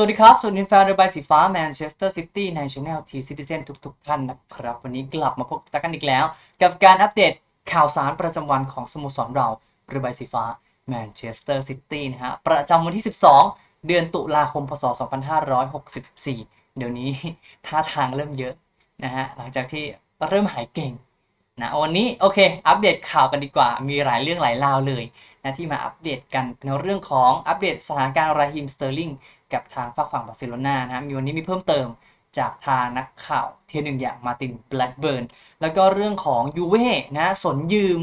สวัสดีครับ สวัสดีแฟนเรือใบสีฟ้าแมนเชสเตอร์ซิตี้ในช anel ทีซิติเซนทุกๆท่านนะครับ วันนี้กลับมาพบกันอีกแล้ว กับการอัปเดตข่าวสารประจำวันของสโมสรเราเรือใบสีฟ้าแมนเชสเตอร์ซิตี้นะฮะ ประจำวันที่ 12 เดือนตุลาคม พศ 2564 เดี๋ยวนี้ท่าทางเริ่มเยอะนะฮะ หลังจากที่เริ่มหายเก่งนะวันนี้โอเค อัปเดตข่าวกันดีกว่า มีหลายเรื่องหลายราวเลยนะที่มาอัปเดตกันในเรื่องของอัปเดตสถานการณ์ราฮิมสเตอร์ลิง กับทางฝั่งฝั่งบาร์เซโลนานะมีวันนี้มีเพิ่มเติมจากทางนักข่าวเทียหนึ่งอย่างมาตินแบล็กเบิร์นแล้วก็เรื่องของยูเว่นะสนยืม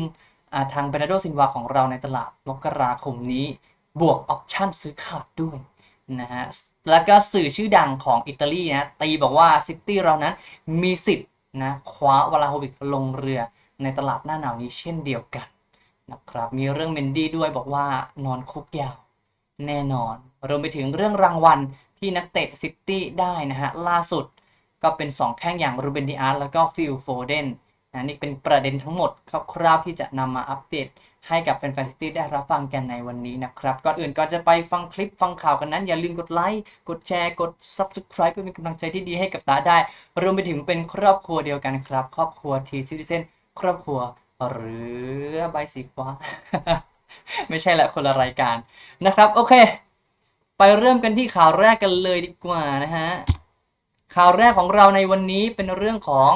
ทางเบรนาโดซินวาของเราในตลาดมกราคมนี้บวกออปชั่นซื้อขาดด้วยนะฮะแล้วก็สื่อชื่อดังของอิตาลีนะตีบอกว่าซิตี้เรานั้นมีสิทธิ์นะคว้าวลาโฮวิกลงเรือในตลาดหน้าหนาวนี้เช่นเดียวกันนะครับมีเรื่องเมนดี้ด้วยบอกว่านอนคุกยาวแน่นอน รวมไปถึงเรื่องรางวัลที่นักเตะซิตี้ได้นะฮะล่าสุดก็เป็น 2 แข้งอย่างรูเบนดิอาร์แล้วก็ฟิลโฟเดนนะนี่เป็นประเด็นทั้งหมดคร่าวๆที่จะนำมาอัปเดตให้กับแฟนๆซิตี้ได้รับฟังกันในวันนี้นะครับ ก่อนอื่นก่อนจะไปฟังคลิปฟังข่าวกันนั้น อย่าลืมกดไลค์ กดแชร์ กด Subscribe เพื่อเป็นกำลังใจที่ดีให้กับตาได้ รวมไปถึงเป็นครอบครัวเดียวกันครับ ครอบครัวทีซิติเซนครอบครัวหรือใบสีฟ้า ไม่ใช่ละคนละรายการนะครับ โอเค ไปเริ่มกันที่ข่าวแรกกันเลยดีกว่านะฮะ ข่าวแรกของเราในวันนี้เป็นเรื่องของ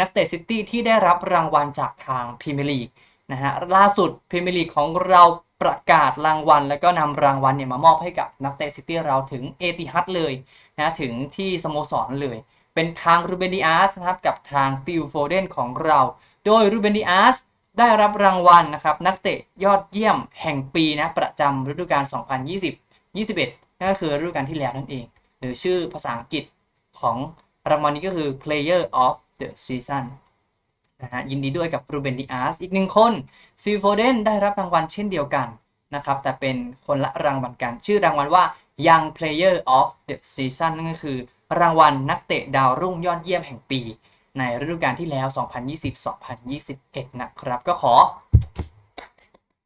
นักเตะซิตี้ที่ได้รับรางวัลจากทางพรีเมียร์ลีกนะฮะล่าสุดพรีเมียร์ลีกของเราประกาศรางวัล แล้วก็นำรางวัลเนี่ยมามอบให้กับนักเตะซิตี้เราถึงเอติฮัดเลยนะถึงที่สโมสรเลย เป็นทางรูเบนดิอาสนะครับกับทางฟิลโฟเดนของเรา โดยรูเบนดิอาสได้รับรางวัลนะครับนักเตะยอดเยี่ยมแห่งปีนะประจำฤดูกาล 2020 21 นั่นก็คือฤดูกาลที่แล้วนั่นเอง หรือชื่อภาษาอังกฤษของรางวัลนี้ก็คือ Player of the Season นะฮะยินดีด้วยกับรูเบนดิอาสอีกหนึ่งคนฟิลโฟเดนได้รับรางวัลเช่นเดียวกันนะครับ แต่เป็นคนละรางวัลกัน ชื่อรางวัลว่า Young Player of the Season นั่นก็คือ รางวัลนักเตะดาวรุ่งยอดเยี่ยมแห่งปี ในฤดูกาลที่แล้ว 2020-2021 นะครับ ก็ขอ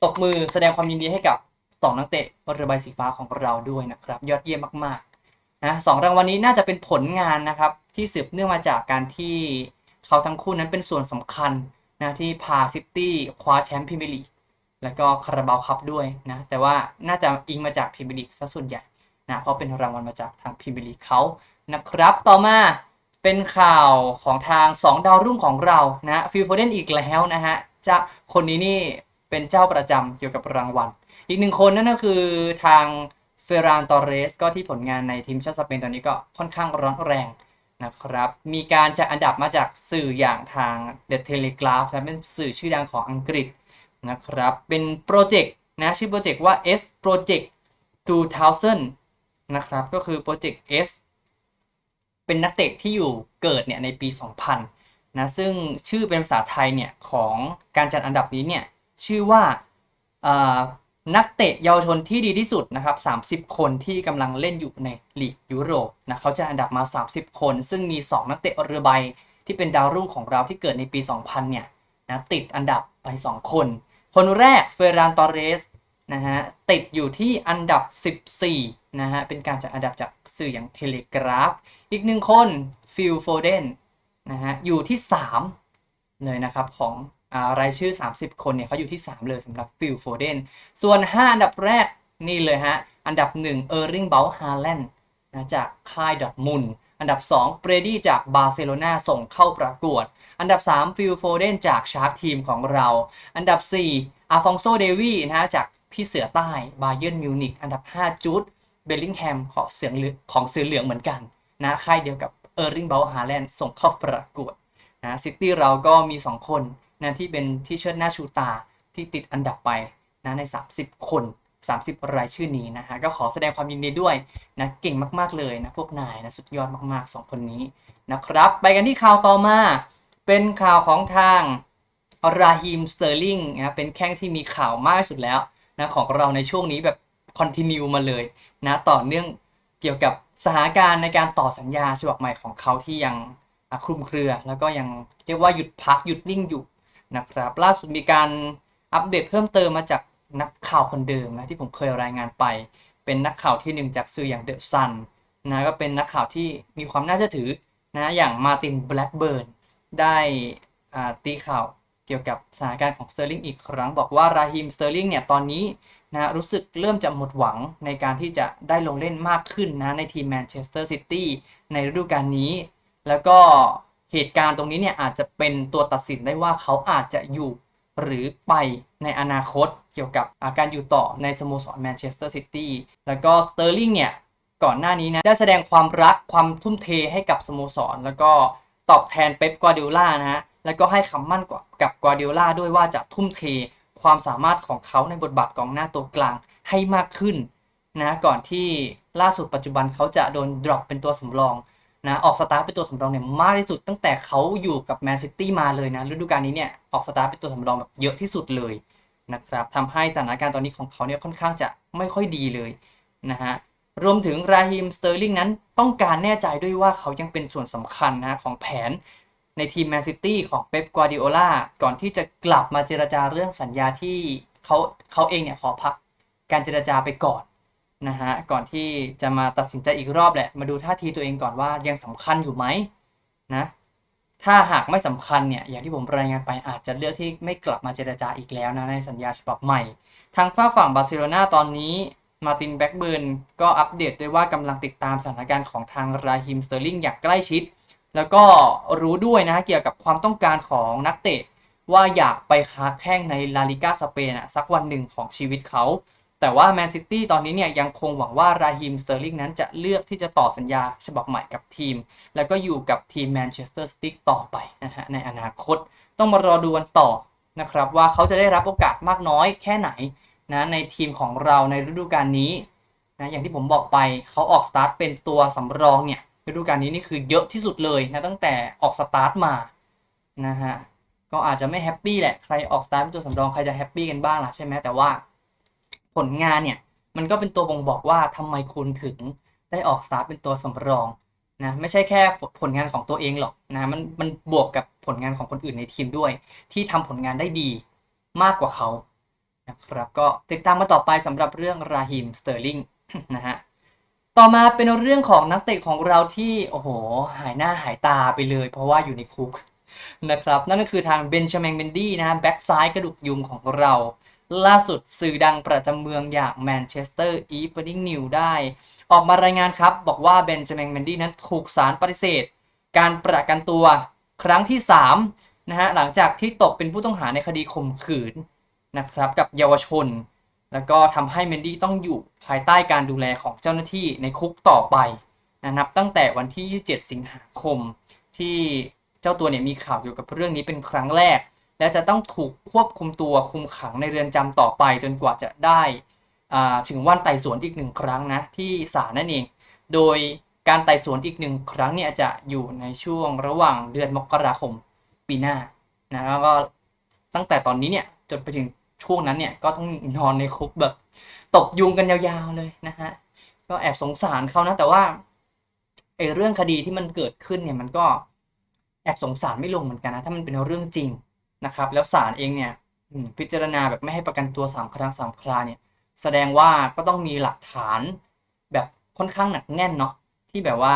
ตบมือแสดงความยินดีให้กับ 2 นักเตะเรือใบสีฟ้าของเราด้วยนะครับ ยอดเยี่ยมมากๆนะสองรางวัลนี้น่าจะเป็นผลงานนะครับ ที่สืบเนื่องมาจากการที่เขาทั้งคู่นั้นเป็นส่วนสำคัญนะที่พาซิตี้คว้าแชมป์พรีเมียร์ลีกแล้วก็คาราบาวคัพด้วยนะแต่ว่าน่าจะอิงมาจากพรีเมียร์ลีกซะส่วนใหญ่นะเพราะเป็นรางวัลมาจากทางพรีเมียร์ลีกเขานะครับ ต่อมาเป็นข่าวของทาง 2 ดาวรุ่งของเรานะฟิลโฟเดนอีกแล้วนะฮะจะคนนี้นี่เป็นเจ้าประจำเกี่ยวกับรางวัล อีกหนึ่งคนนั่นก็คือทางเฟรานตอเรสก็ที่ผลงานในทีมชาติสเปนตอนนี้ก็ค่อนข้างร้อนแรงนะครับ มีการจัดอันดับมาจากสื่ออย่างทาง The Telegraph นะเป็นสื่อชื่อดังของอังกฤษนะครับ เป็นโปรเจกต์นะชื่อโปรเจกต์ว่า S Project 2000 นะครับ ก็คือโปรเจกต์ S เป็นนักเตะที่อยู่เกิดเนี่ยในปี 2000 นะ ซึ่งชื่อเป็นภาษาไทยเนี่ยของการจัดอันดับนี้เนี่ยชื่อว่าอ่า นักเตะเยาวชนที่ดีที่สุดนะครับ 30 คนที่กำลังเล่นอยู่ในลีกยุโรปนะเขาจะอันดับมา 30 คน ซึ่งมี 2 นักเตะเรือใบที่เป็นดาวรุ่งของเราที่เกิดในปี 2000 เนี่ยนะติดอันดับไป 2 คน คนแรกเฟรานตอเรสนะฮะติดอยู่ที่อันดับ 14 นะฮะเป็นการจัดอันดับจากสื่ออย่างเทเลกราฟ อีกหนึ่งคนฟิลโฟเดนนะฮะอยู่ที่ 3 เลยนะครับของ รายชื่อ 30 คนเนี่ยเขาอยู่ที่ 3 เลยสำหรับฟิลโฟเดนส่วน 5 อันดับแรกนี่เลยฮะ อันดับ 1 เออร์ริงเบลฮาแลนด์นะจากค่ายดอทมุนอันดับ 2 เบรดี้จากบาร์เซโลนาส่งเข้าประกวด อันดับ 3 ฟิลโฟเดนจากชาร์กทีมของเรา อันดับ 4 อาฟองโซเดวีนะฮะจากพี่เสือใต้บาเยิร์นมิวนิกอันดับ 5 จูดเบลลิงแฮมของเสือเหลืองของเสือเหลืองเหมือนกันนะค่ายเดียวกับเออร์ริงเบลฮาแลนด์ส่งเข้าประกวดนะซิตี้เราก็มี 2 คน นะที่เป็นที่เชิดหน้าชูตาที่ติดอันดับไปนะใน 30 คน 30 รายชื่อนี้นะฮะก็ขอแสดงความยินดีด้วยนะเก่งมากๆเลยนะพวกนายนะสุดยอดมากๆ 2 คนนี้นะครับ ไปกันที่ข่าวต่อมาเป็นข่าวของทางราฮิมสเตอร์ลิงนะเป็นแข้งที่มีข่าวมากสุดแล้วนะของเราในช่วงนี้แบบคอนติเนียมาเลยนะต่อเนื่องเกี่ยวกับสถานการณ์ในการต่อสัญญาฉบับใหม่ของเขาที่ยังคลุมเครือ แล้วก็ยังเรียกว่าหยุดพักหยุดนิ่งอยู่ นะครับ ล่าสุดมีการอัปเดตเพิ่มเติมมาจากนักข่าวคนเดิมนะที่ผมเคยรายงานไป เป็นนักข่าวที่หนึ่งจากสื่ออย่างเดอะซันนะก็เป็นนักข่าวที่มีความน่าเชื่อถือนะอย่างมาตินแบล็กเบิร์นได้ตีข่าวเกี่ยวกับสถานการณ์ของสเตอร์ลิงอีกครั้ง บอกว่าราฮิมสเตอร์ลิงเนี่ยตอนนี้นะรู้สึกเริ่มจะหมดหวังในการที่จะได้ลงเล่นมากขึ้นนะในทีมแมนเชสเตอร์ซิตี้ในฤดูกาลนี้ แล้วก็ เหตุการณ์ตรงนี้เนี่ยอาจจะเป็นตัวตัดสินได้ว่าเขาอาจจะอยู่หรือไปในอนาคตเกี่ยวกับอาการอยู่ต่อในสโมสรแมนเชสเตอร์ซิตี้แล้วก็สเตอร์ลิงเนี่ยก่อนหน้านี้นะได้แสดงความรักความทุ่มเทให้กับสโมสร แล้วก็ตอบแทนเป๊ปกวาดิโอลานะฮะแล้วก็ให้คำมั่นกับกวาดิโอลาด้วยว่าจะทุ่มเทความสามารถของเขาในบทบาทกองหน้าตัวกลางให้มากขึ้นนะก่อนที่ล่าสุดปัจจุบันเขาจะโดนดรอปเป็นตัวสำรอง นะออกสตาร์ทเป็นตัวสำรองเนี่ยมากที่สุดตั้งแต่เขาอยู่กับแมนซิตี้มาเลยนะฤดูกาลนี้เนี่ยออกสตาร์ทเป็นตัวสำรองแบบเยอะที่สุดเลยนะครับทำให้สถานการณ์ตอนนี้ของเขาเนี่ยค่อนข้างจะไม่ค่อยดีเลยนะฮะรวมถึงราฮิมสเตอร์ลิงนั้นต้องการแน่ใจด้วยว่าเขายังเป็นส่วนสำคัญนะของแผนในทีมแมนซิตี้ของเป๊ปกวาดิโอลาก่อนที่จะกลับมาเจรจาเรื่องสัญญาที่เขาเขาเองเนี่ยขอพักการเจรจาไปก่อน นะฮะก่อนที่จะมาตัดสินใจอีกรอบแหละ มาดูท่าทีตัวเองก่อนว่ายังสำคัญอยู่ไหมนะถ้าหากไม่สำคัญเนี่ยอย่างที่ผมรายงานไปอาจจะเลือกที่ไม่กลับมาเจรจาอีกแล้วนะในสัญญาฉบับใหม่ ทางฝ้าฝั่งบาร์เซโลนาตอนนี้มาร์ตินแบ็กเบิร์นก็อัปเดตด้วยว่ากำลังติดตามสถานการณ์ของทางราฮิมสเตอร์ลิงอย่างใกล้ชิด แล้วก็รู้ด้วยนะฮะเกี่ยวกับความต้องการของนักเตะ ว่าอยากไปค้าแข้งในลาลิกาสเปนอะสักวันหนึ่งของชีวิตเขา แต่ว่าแมนซิตี้ตอนนี้เนี่ยยังคงหวังว่าราฮิมสเตอร์ลิงนั้นจะเลือกที่จะต่อสัญญาฉบับใหม่กับทีม แล้วก็อยู่กับทีมแมนเชสเตอร์ซิตี้ต่อไปนะฮะในอนาคต ต้องมารอดูกันต่อนะครับว่าเขาจะได้รับโอกาสมากน้อยแค่ไหนนะในทีมของเราในฤดูกาลนี้นะอย่างที่ผมบอกไปเขาออกสตาร์ทเป็นตัวสำรองเนี่ยฤดูกาลนี้นี่คือเยอะที่สุดเลยนะตั้งแต่ออกสตาร์ทมานะฮะก็อาจจะไม่แฮปปี้แหละใครออกสตาร์ทเป็นตัวสำรองใครจะแฮปปี้กันบ้างล่ะใช่ไหมแต่ว่า ผลงานเนี่ย มันก็เป็นตัวบ่งบอกว่าทำไมคุณถึงได้ออกสตาร์ทเป็นตัวสำรองนะไม่ใช่แค่ผลงานของตัวเองหรอกนะมันมันบวกกับผลงานของคนอื่นในทีมด้วย ที่ทำผลงานได้ดีมากกว่าเขานะครับก็ติดตามมาต่อไปสำหรับเรื่องราฮิมสเตอร์ลิงนะฮะต่อมาเป็นเรื่องของนักเตะของเราที่โอ้โหหายหน้าหายตาไปเลย เพราะว่าอยู่ในคุกนะครับ นั่นก็คือทางเบนชาแมงเบนดี้นะฮะแบ็กซ้ายกระดูกยุงของเรา ล่าสุดสื่อดังประจำเมืองอย่างแมนเชสเตอร์อีฟ n ิงนิวได้ ออกมารายงานครับ บอกว่าเบนจามินเบนดี้นั้นถูกศาลปฏิเสธ การประกันตัวครั้งที่3นะฮะหลังจากที่ตกเป็นผู้ต้องหาในคดีข่มขืนนะครับกับเยาวชน แล้วก็ทำให้เมนดี้ต้องอยู่ภายใต้การดูแลของเจ้าหน้าที่ในคุกต่อไปนะนับตั้งแต่วันที่ 27 สิงหาคม ที่เจ้าตัวเนี่ยมีข่าวเกี่ยวกับเรื่องนี้เป็นครั้งแรก และจะต้องถูกควบคุมตัวคุมขังในเรือนจำต่อไปจนกว่าจะได้ถึงวันไต่สวนอีกหนึ่งครั้งนะที่ศาลนั่นเอง โดยการไต่สวนอีกหนึ่งครั้งเนี่ยจะอยู่ในช่วงระหว่างเดือนมกราคมปีหน้านะแล้วก็ตั้งแต่ตอนนี้เนี่ยจนไปถึงช่วงนั้นเนี่ยก็ต้องนอนในคุกแบบตบยุงกันยาวๆเลยนะฮะก็แอบสงสารเขานะแต่ว่าไอ้เรื่องคดีที่มันเกิดขึ้นเนี่ยมันก็แอบสงสารไม่ลงเหมือนกันนะถ้ามันเป็นเรื่องจริง นะครับ แล้วศาลเองเนี่ยพิจารณาแบบไม่ให้ประกันตัวสามครั้งสามคราเนี่ย แสดงว่าก็ต้องมีหลักฐานแบบค่อนข้างหนักแน่นเนาะที่แบบว่า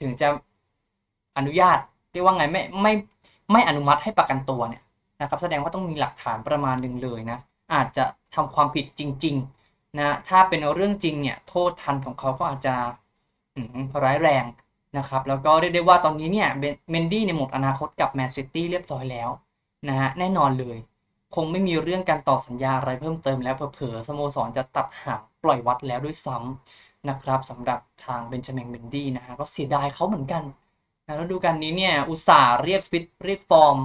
ถึงจะอนุญาตเรียกว่าไงไม่ไม่ไม่อนุมัติให้ประกันตัวเนี่ยนะครับแสดงว่าต้องมีหลักฐานประมาณหนึ่งเลยนะอาจจะทำความผิดจริงๆนะถ้าเป็นเรื่องจริงเนี่ยโทษทันของเขาก็อาจจะร้ายแรงนะครับแล้วก็เรียกได้ว่าตอนนี้เนี่ยเมนดี้เนี่ยหมดอนาคตกับแมนซิตี้เรียบร้อยแล้ว นะฮะแน่นอนเลย คงไม่มีเรื่องการต่อสัญญาอะไรเพิ่มเติมแล้วเผลอๆสโมสรจะตัดหางปล่อยวัดแล้วด้วยซ้ำนะครับสำหรับทางเบนจามินเบนดี้นะฮะก็เสียดายเขาเหมือนกันนะแล้วดูกันนี้เนี่ยอุตส่าห์เรียกฟิตเรียกฟอร์ม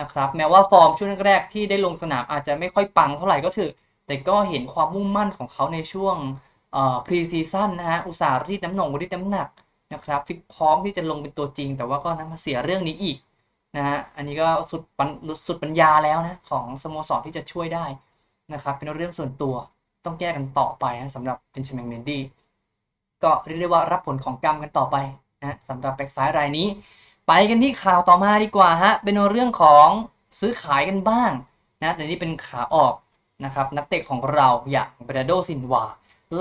นะครับแม้ว่าฟอร์มช่วงแรกๆที่ได้ลงสนามอาจจะไม่ค่อยปังเท่าไหร่ก็เถอะแต่ก็เห็นความมุ่งมั่นของเขาในช่วงเอ่อพรีซีซั่นนะฮะอุตส่าห์รีดน้ำหนงรีดน้ำหนักนะครับฟิตพร้อมที่จะลงเป็นตัวจริง แต่ว่าก็นำมาเสียเรื่องนี้อีก นะฮะอันนี้ก็สุดปัญสุดปัญญาแล้วนะของสโมสรที่จะช่วยได้นะครับเป็นเรื่องส่วนตัวต้องแก้กันต่อไปนะสำหรับเป็นชมงเมนดี้ก็เรียกได้ว่ารับผลของกรรมกันต่อไปนะสำหรับแบ็กซ้ายรายนี้ ไปกันที่ข่าวต่อมาดีกว่าฮะเป็นเรื่องของซื้อขายกันบ้างนะแต่นี่เป็นขาออกนะครับนักเตะของเราอย่างเบรโดซินวา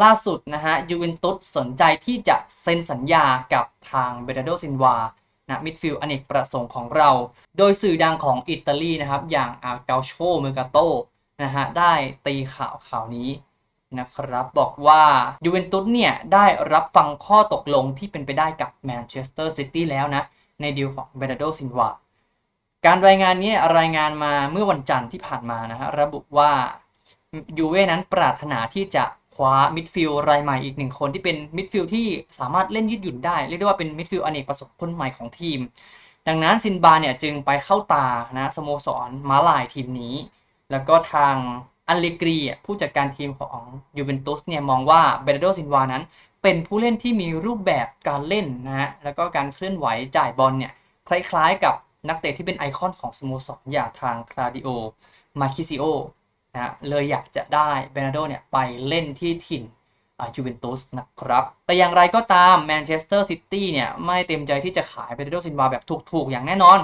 ล่าสุดนะฮะยูเวนตุสสนใจที่จะเซ็นสัญญากับทางเบรโดซินวา นะมิดฟิลด์อเนกประสงค์ของเรา โดยสื่อดังของอิตาลีนะครับ อย่างอาเกาโชเมกาโตนะฮะได้ตีข่าวข่าวนี้นะครับบอกว่ายูเวนตุสเนี่ยได้รับฟังข้อตกลงที่เป็นไปได้กับแมนเชสเตอร์ซิตี้แล้วนะ ในดีลของเบรนาโดซินวาการรายงานนี้รายงานมาเมื่อวันจันทร์ที่ผ่านมานะฮะระบุว่ายูเว่นั้นปรารถนาที่จะ ว้ามิดฟิลรายใหม่อีกหนึ่งคนที่เป็นมิดฟิลที่สามารถเล่นยืดหยุ่นได้ เรียกได้ว่าเป็นมิดฟิลอเนกประสงค์คนใหม่ของทีม ดังนั้นซินบาเนี่ยจึงไปเข้าตานะสโมสรม้าลายทีมนี้ แล้วก็ทางอัลเลกรีผู้จัดการทีมของยูเวนตุสเนี่ยมองว่าเบรโดซินวานั้น เป็นผู้เล่นที่มีรูปแบบการเล่นนะฮะแล้วก็การเคลื่อนไหวจ่ายบอลเนี่ยคล้ายๆกับนักเตะที่เป็นไอคอนของสโมสรอย่างทางคลาดิโอมาคิซิโอ นะเลยอยากจะได้เบนาโดเนี่ยไปเล่นที่ถิ่นยูเวนตุสนะครับ แต่อย่างไรก็ตามแมนเชสเตอร์ซิตี้เนี่ยไม่เต็มใจที่จะขายเบนาโดซินวาแบบถูกๆ อย่างแน่นอน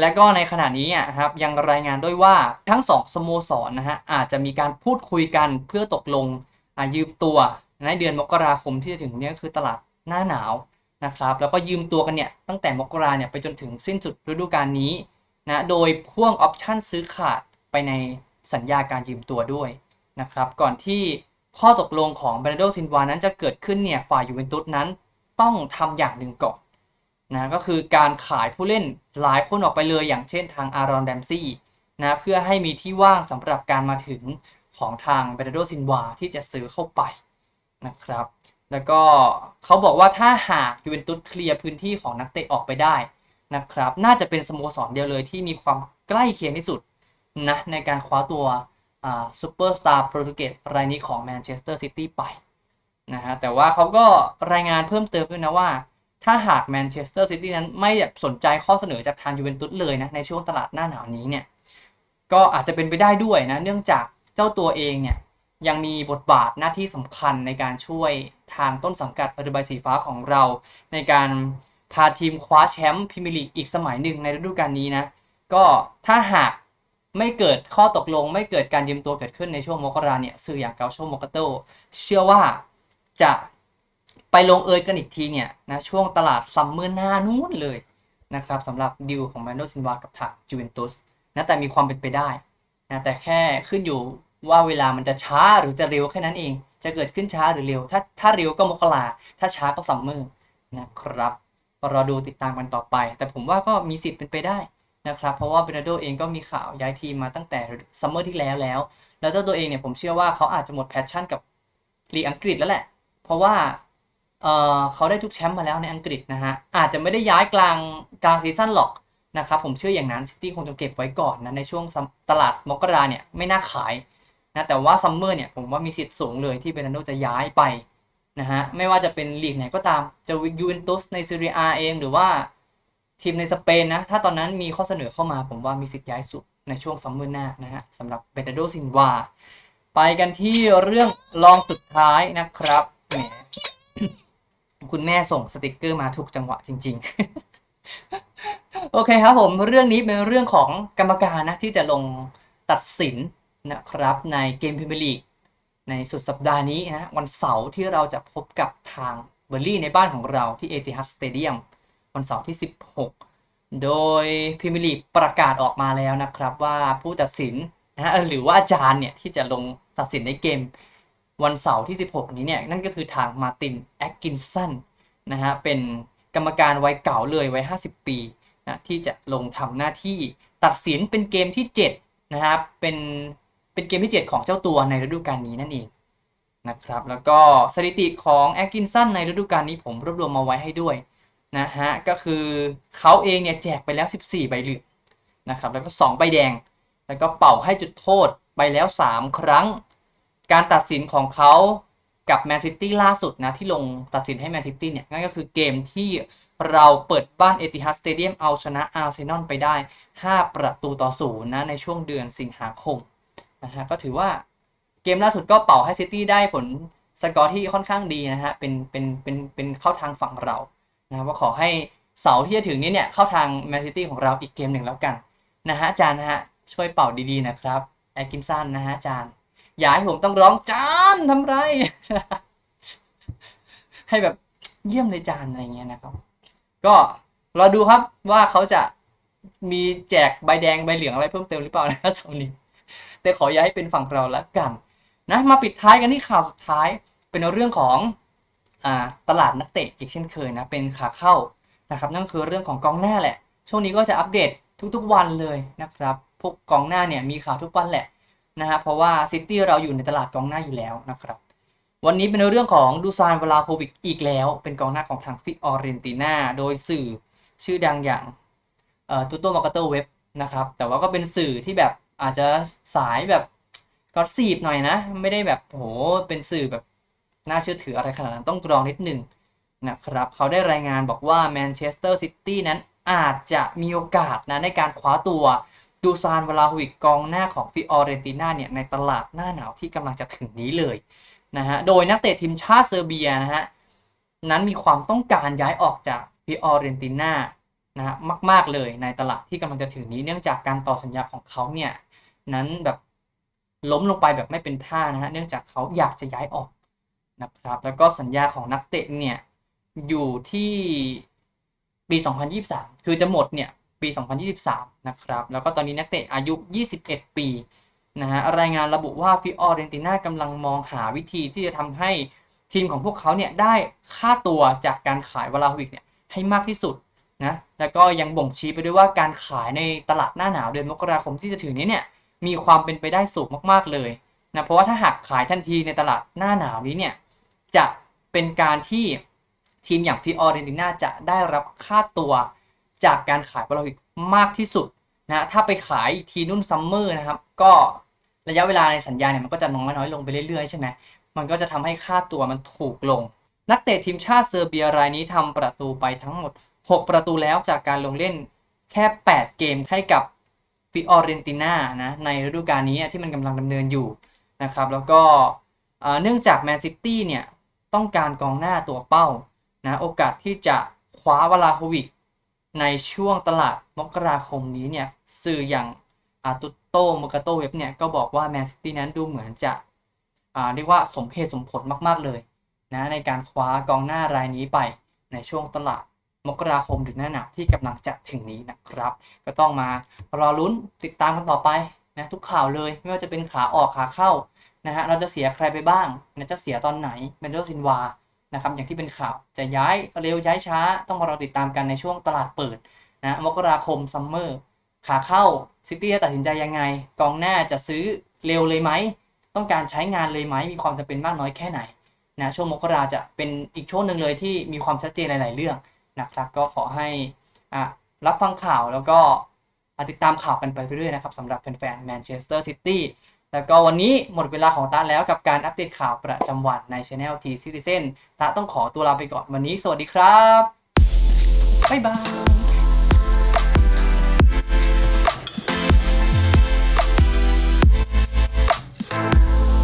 และก็ในขณะนี้อะครับยังรายงานด้วยว่าทั้งสองสโมสรนนะฮะอาจจะมีการพูดคุยกันเพื่อตกลงยืมตัวในเดือนมกราคมที่จะถึงนี้คือตลาดหน้าหนาวนะครับแล้วก็ยืมตัวกันเนี่ยตั้งแต่มกราเนี่ยไปจนถึงสิ้นสุดฤดูกาลนี้นะโดยพ่วงออปชั่นซื้อขาดไปใน สัญญาการยืมตัวด้วยนะครับ ก่อนที่ข้อตกลงของเบรนโดซินวานั้นจะเกิดขึ้นเนี่ยฝ่ายยูเวนตุสนั้นต้องทำอย่างหนึ่งก่อนนะก็คือการขายผู้เล่นหลายคนออกไปเลยอย่างเช่นทางอารอนแดมซี่นะเพื่อให้มีที่ว่างสำหรับการมาถึงของทางเบรโดซินวาที่จะซื้อเข้าไปนะครับ แล้วก็เขาบอกว่าถ้าหากยูเวนตุสเคลียร์พื้นที่ของนักเตะออกไปได้นะครับ น่าจะเป็นสโมสรเดียวเลยที่มีความใกล้เคียงที่สุด นะในการคว้าตัวซูเปอร์สตาร์โปรตุเกสรายนี้ของแมนเชสเตอร์ซิตี้ไปนะฮะแต่ว่าเขาก็รายงานเพิ่มเติมด้วยนะว่า ถ้าหากแมนเชสเตอร์ซิตี้นั้นไม่สนใจข้อเสนอจากทางยูเวนตุสเลยนะในช่วงตลาดหน้าหนาวนี้เนี่ยก็อาจจะเป็นไปได้ด้วยนะเนื่องจากเจ้าตัวเองเนี่ยยังมีบทบาทหน้าที่สำคัญในการช่วยทางต้นสังกัดเรือใบสีฟ้าของเรา ในการพาทีมคว้าแชมป์พรีเมียร์ลีกอีกสมัยหนึ่งในฤดูกาลนี้นะก็ถ้าหาก ไม่เกิดข้อตกลง ไม่เกิดการยืมตัวเกิดขึ้นในช่วงมกราเนี่ยสื่ออย่างเกาโชโมกาโตเชื่อว่าจะไปลงเอยกันอีกทีเนี่ยนะช่วงตลาดซัมเมอร์หน้านู้นเลยนะครับสำหรับดิวของแมนโดซินวากับทางจูเวนตุสนะแต่มีความเป็นไปได้นะแต่แค่ขึ้นอยู่ว่าเวลามันจะช้าหรือจะเร็วแค่นั้นเอง จะเกิดขึ้นช้าหรือเร็ว ถ้าถ้าเร็วก็มกราถ้าช้าก็ซัมเมอร์นะครับรอดูติดตามกันต่อไป แต่ผมว่าก็มีสิทธิ์เป็นไปได้ นะครับ เพราะว่าเบรนาโดเองก็มีข่าวย้ายทีมมาตั้งแต่ซัมเมอร์ที่แล้วแล้ว แล้วเจ้าตัวเองเนี่ยผมเชื่อว่าเขาอาจจะหมดแพชชั่นกับลีกอังกฤษแล้วแหละ เพราะว่าเออเขาได้ทุกแชมป์มาแล้วในอังกฤษนะฮะ อาจจะไม่ได้ย้ายกลางกลางซีซั่นหรอกนะครับ ผมเชื่ออย่างนั้นซิตี้คงจะเก็บไว้ก่อนนะในช่วงตลาดมกราเนี่ยไม่น่าขายนะแต่ว่าซัมเมอร์เนี่ยผมว่ามีสิทธิ์สูงเลยที่เบรนาโดจะย้ายไปนะฮะไม่ว่าจะเป็นลีกไหนก็ตามจะยูเวนตุสในซีเรียเองหรือว่า ทีมในสเปนนะ ถ้าตอนนั้นมีข้อเสนอเข้ามาผมว่ามีสิทธิ์ย้ายสุดในช่วงซัมเมอร์หน้านะฮะสำหรับเบรนาโดซินวา ไปกันที่เรื่องรองสุดท้ายนะครับแหมคุณแม่ส่งสติกเกอร์มาถูกจังหวะจริง ๆ โอเคครับผมเรื่องนี้เป็นเรื่องของกรรมการนะ ที่จะลงตัดสินนะครับ ในเกมพรีเมียร์ลีกในสุดสัปดาห์นี้นะวันเสาร์ที่เราจะพบกับทางเบอร์ลี่ในบ้านของเราที่เอติฮัดสเตเดียม วันเสาร์ที่ 16 โดยพรีเมียร์ลีประกาศออกมาแล้วนะครับว่าผู้ตัดสินนะฮะหรือว่าอาจารย์เนี่ยที่จะลงตัดสินในเกมวันเสาร์ที่ 16 นี้เนี่ยนั่นก็คือทางมาตินแอคกินสันนะฮะเป็นกรรมการวัยเก่าเลยวัย 50 ปีนะที่จะลงทำหน้าที่ตัดสินเป็นเกมที่ 7 นะครับเป็นเป็นเกมที่ 7 ของเจ้าตัวในฤดูกาลนี้นั่นเองนะครับแล้วก็สถิติของแอคกินสันในฤดูกาลนี้ผมรวบรวมมาไว้ให้ด้วย นะฮะก็คือเขาเองเนี่ยแจกไปแล้ว 14 ใบเหลืองนะครับแล้วก็ 2 ใบแดง แล้วก็เป่าให้จุดโทษไปแล้ว 3 ครั้ง การตัดสินของเขากับแมนซิตี้ล่าสุดนะที่ลงตัดสินให้แมนซิตี้เนี่ยนั่นก็คือเกมที่เราเปิดบ้านเอติฮัดสเตเดียมเอาชนะอาร์เซนอลไปได้ 5 ประตูต่อศูนย์นะในช่วงเดือนสิงหาคมนะฮะก็ถือว่าเกมล่าสุดก็เป่าให้ซิตี้ได้ผลสกอร์ที่ค่อนข้างดีนะฮะเป็นเป็นเป็นเป็นเข้าทางฝั่งเรา นะว่าขอให้เสาร์ที่จะถึงนี้เนี่ยเข้าทางแมนซิตี้ของเราอีกเกมหนึ่งแล้วกันนะฮะอาจารย์นะฮะช่วยเป่าดีๆนะครับแอกินสันนะฮะอาจารย์อย่าให้ผมต้องร้องจานทำไร ให้แบบเยี่ยมเลยจานอะไรเงี้ยนะครับ ก็รอดูครับว่าเขาจะมีแจกใบแดงใบเหลืองอะไรเพิ่มเติมหรือเปล่านะครับสำหรับนี้แต่ขออย่าให้เป็นฝั่งเราละกัน นะมาปิดท้ายกันที่ข่าวสุดท้ายเป็นเรื่องของ ตลาดนักเตะอีกเช่นเคยนะเป็นขาเข้านะครับนั่นคือเรื่องของกองหน้าแหละ ช่วงนี้ก็จะอัปเดตทุกๆวันเลยนะครับพวกกองหน้าเนี่ยมีข่าวทุกวันแหละนะฮะเพราะว่าซิตี้เราอยู่ในตลาดกองหน้าอยู่แล้วนะครับวันนี้เป็นเรื่องของดูซานเวลาโควิกอีกแล้ว เป็นกองหน้าของทางฟิออเรนติน่าโดยสื่อชื่อดังอย่างเอ่อตูโตมาร์เกเตอร์เว็บนะครับแต่ว่าก็เป็นสื่อที่แบบอาจจะสายแบบก็สีบหน่อยนะ ไม่ได้แบบโหเป็นสื่อแบบ น่าเชื่อถืออะไรขนาดนั้นต้องกรองนิดหนึ่งนะครับเขาได้รายงานบอกว่าแมนเชสเตอร์ซิตี้นั้นอาจจะมีโอกาสนะในการคว้าตัวดูซานเวลาโควิกกองหน้าของฟิออเรนติน่าเนี่ยในตลาดหน้าหนาวที่กำลังจะถึงนี้เลยนะฮะโดยนักเตะทีมชาติเซอร์เบียนะฮะนั้นมีความต้องการย้ายออกจากฟิออเรนติน่านะฮะมาก ๆ เลยในตลาดที่กำลังจะถึงนี้เนื่องจากการต่อสัญญาของเขาเนี่ยนั้นแบบล้มลงไปแบบไม่เป็นท่านะฮะเนื่องจากเขาอยากจะย้ายออก นะครับ แล้วก็สัญญาของนักเตะเนี่ย อยู่ที่ปี 2023 คือจะหมดเนี่ย ปี 2023 นะครับ แล้วก็ตอนนี้นักเตะอายุ 21 ปีนะฮะรายงานระบุว่าฟิออเรนติน่ากำลังมองหาวิธีที่จะทำให้ทีมของพวกเขาเนี่ยได้ค่าตัวจากการขายวลาวิกเนี่ยให้มากที่สุดนะแล้วก็ยังบ่งชี้ไปด้วยว่าการขายในตลาดหน้าหนาวเดือนมกราคมที่จะถึงนี้เนี่ยมีความเป็นไปได้สูงมากๆเลยนะเพราะว่าถ้าหากขายทันทีในตลาดหน้าหนาวนี้เนี่ย จะเป็นการที่ทีมอย่างฟิออเรนติน่าจะได้รับค่าตัวจากการขายวาลาฮวิกมากที่สุดนะถ้าไปขายอีกทีนุ่นซัมเมอร์นะครับ ก็ระยะเวลาในสัญญาเนี่ยมันก็จะน้อยน้อยลงไปเรื่อยๆใช่ไหมมันก็จะทำให้ค่าตัวมันถูกลง นักเตะทีมชาติเซอร์เบียรายนี้ทำประตูไปทั้งหมด 6 ประตูแล้วจากการลงเล่นแค่ 8 เกมให้กับฟิออเรนติน่านะในฤดูกาลนี้ที่มันกำลังดำเนินอยู่นะครับแล้วก็เอ่อเนื่องจากแมนซิตี้เนี่ย ต้องการกองหน้าตัวเป้านะโอกาสที่จะคว้าวลาโฮวิกในช่วงตลาดมกราคมนี้เนี่ยสื่ออย่างอาตุโตมกาโตเว็บเนี่ยก็บอกว่าแมนซิตี้นั้นดูเหมือนจะอ่าเรียกว่าสมเหตุสมผลมาก ๆ เลยนะในการคว้ากองหน้ารายนี้ไปในช่วงตลาดมกราคมหรือหน้าหนาวที่กำลังจะถึงนี้นะครับ ก็ต้องมารอลุ้นติดตามกันต่อไปนะทุกข่าวเลย ไม่ว่าจะเป็นขาออกขาเข้า นะฮะเราจะเสียใครไปบ้างนะจะเสียตอนไหนเบนเดอร์ซินวานะครับอย่างที่เป็นข่าวจะย้ายเร็วย้ายช้า ต้องมารอติดตามกันในช่วงตลาดเปิดนะมกราคมซัมเมอร์ขาเข้าซิตี้จะตัดสินใจยังไง กองหน้าจะซื้อเร็วเลยไหม ต้องการใช้งานเลยไหม มีความจำเป็นมากน้อยแค่ไหนนะช่วงมกราจะเป็นอีกช่วงหนึ่งเลยที่มีความชัดเจนหลาย ๆ เรื่องนะครับ ก็ขอให้อะรับฟังข่าวแล้วก็ติดตามข่าวกันไปเรื่อยๆนะครับสำหรับแฟนๆแมนเชสเตอร์ซิตี้ แล้วก็วันนี้หมดเวลาของตาแล้วกับการอัปเดตข่าวประจำวันใน Channel T Citizen ตาต้องขอตัวลาไปก่อนวันนี้ สวัสดีครับ บ๊ายบาย